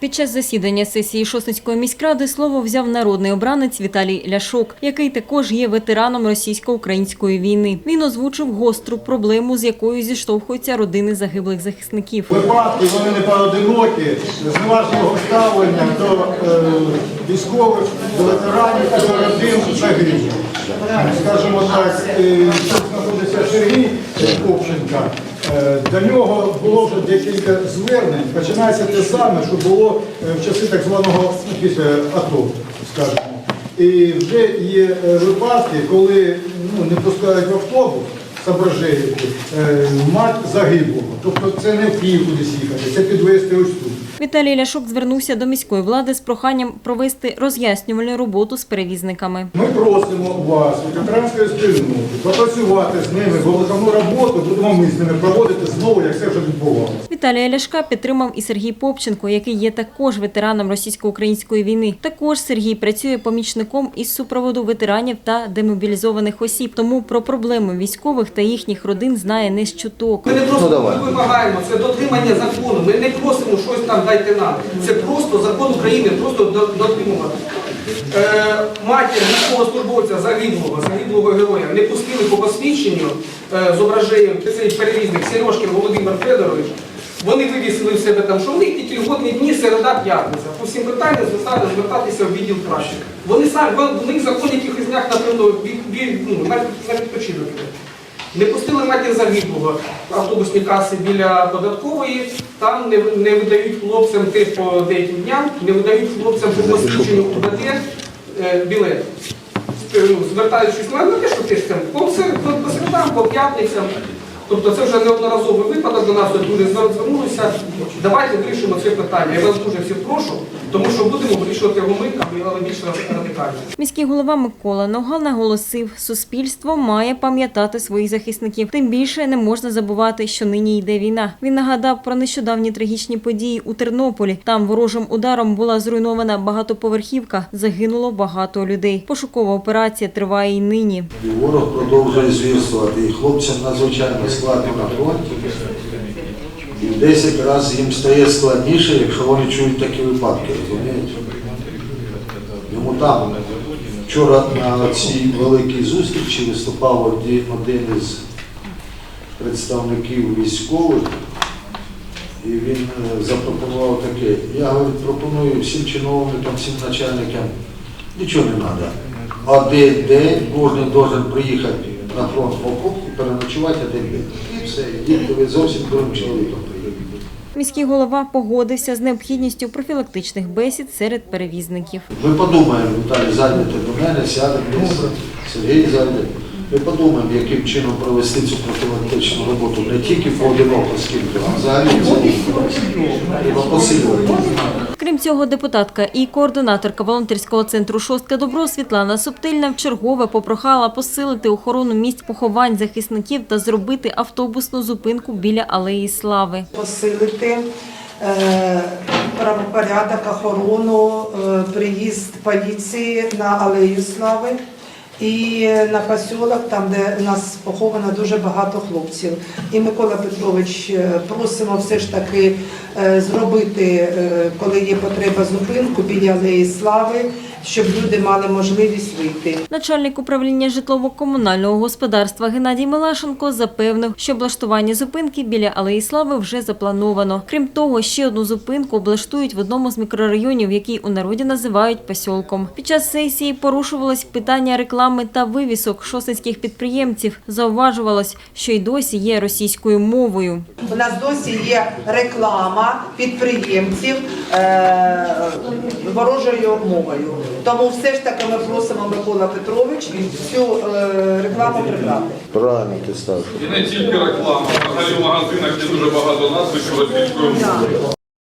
Під час засідання сесії Шосницької міськради слово взяв народний обранець Віталій Ляшок, який також є ветераном російсько-української війни. Він озвучив гостру проблему, з якою зіштовхуються родини загиблих захисників. Випадки вони не поодинокі, зневажливого ставлення до е, військових, до ветеранів до родин загиблих. Скажімо так, е, тут знаходиться Сергій Копченка. Е, До нього було вже декілька звернень. Починається те саме, що було е, в часи так званого після АТО, скажімо. І вже є е, випадки, коли ну, не пускають в автобус, соображаєте, е, мать загиблого. Тобто це не в Київ кудись їхати, це підвести ось. Віталій Ляшок звернувся до міської влади з проханням провести роз'яснювальну роботу з перевізниками. Ми просимо вас, від спільноти, попрацювати з ними, бо головну роботу будемо ми з ними проводити знову, як це вже відбувалося. Віталія Ляшка підтримав і Сергій Попченко, який є також ветераном російсько-української війни. Також Сергій працює помічником із супроводу ветеранів та демобілізованих осіб. Тому про проблеми військових та їхніх родин знає не з чуток. Ми не просто вимагаємо, це дотримання закону. Ми не просимо щось там дайте нам. Це просто закон України, просто до- дотримувати. Е, матір військовослужбовця загиблого, загиблого героя не пустили по посвідченню е, зображенням цей перевізник Сережкин Володимир Федорович. Вони вивісили в себе там, що в них тільки льготні дні, середа, п'ятниця. По всім питанням звертати- звертатися в відділ краще. Вони самі, в них закон якихось днях напевно від, від, ну, на відпочинок. Не пустили матір загиблого автобусні каси біля податкової, там не, не видають хлопцям тих по деяким дням, не видають хлопцям по посвідченню УБД е, білет. Е, ну, Звертаючись на те, що там по, сер- по, по середам, по п'ятницям. Тобто це вже неодноразовий випадок до нас, люди звернулися. Давайте вирішимо це питання. Я вас дуже всіх прошу, тому що будемо вирішувати його ми, але більш радикально. Міський голова Микола Ногал наголосив, суспільство має пам'ятати своїх захисників. Тим більше не можна забувати, що нині йде війна. Він нагадав про нещодавні трагічні події у Тернополі. Там ворожим ударом була зруйнована багатоповерхівка. Загинуло багато людей. Пошукова операція триває й нині. Ворог продовжує звірствувати. І хлопцям надзвичайно складно на фронті. І в 10 разів їм стає складніше, якщо вони чують такі випадки, розумієте? Йому там вчора на цій великій зустрічі виступав один, із представників військових, і він е, запропонував таке. Я говорю, пропоную всім чиновникам, всім начальникам, нічого не треба. Один день кожен должен приїхати на фронт в окоп і переночувати один день. І все, і зовсім другим чоловіком приїдете. Міський голова погодився з необхідністю профілактичних бесід серед перевізників. Ми подумаємо, Віталій, зайдете до мене, сядемо, Сергій зайде. Ми подумаємо, яким чином провести цю профілактичну роботу не тільки поодиноко скільки, а взагалі посилювати. Крім цього, депутатка і координаторка волонтерського центру Шостка Добро Світлана Суптильна вчергове попрохала посилити охорону місць поховань захисників та зробити автобусну зупинку біля алеї Слави. посилити е, правопорядок, охорону, е, приїзд поліції на Алею Слави і на посілок, там, де нас поховано дуже багато хлопців. І Микола Петрович, е, просимо все ж таки е, зробити, е, коли є потреба, зупинку біля Алеї Слави, щоб люди мали можливість вийти. Начальник управління житлово-комунального господарства Геннадій Милашенко запевнив, що облаштування зупинки біля алеї Слави вже заплановано. Крім того, ще одну зупинку облаштують в одному з мікрорайонів, який у народі називають посілком. Під час сесії порушувалось питання реклами та вивісок шосицьких підприємців. Зауважувалось, що й досі є російською мовою. У нас досі є реклама підприємців е, ворожою мовою. Тому все ж таки ми просимо Микола Петрович цю е, рекламу прибрати. Правильно ти став. І не тільки реклама, взагалі в магазинах є дуже багато назви, що російською мовою.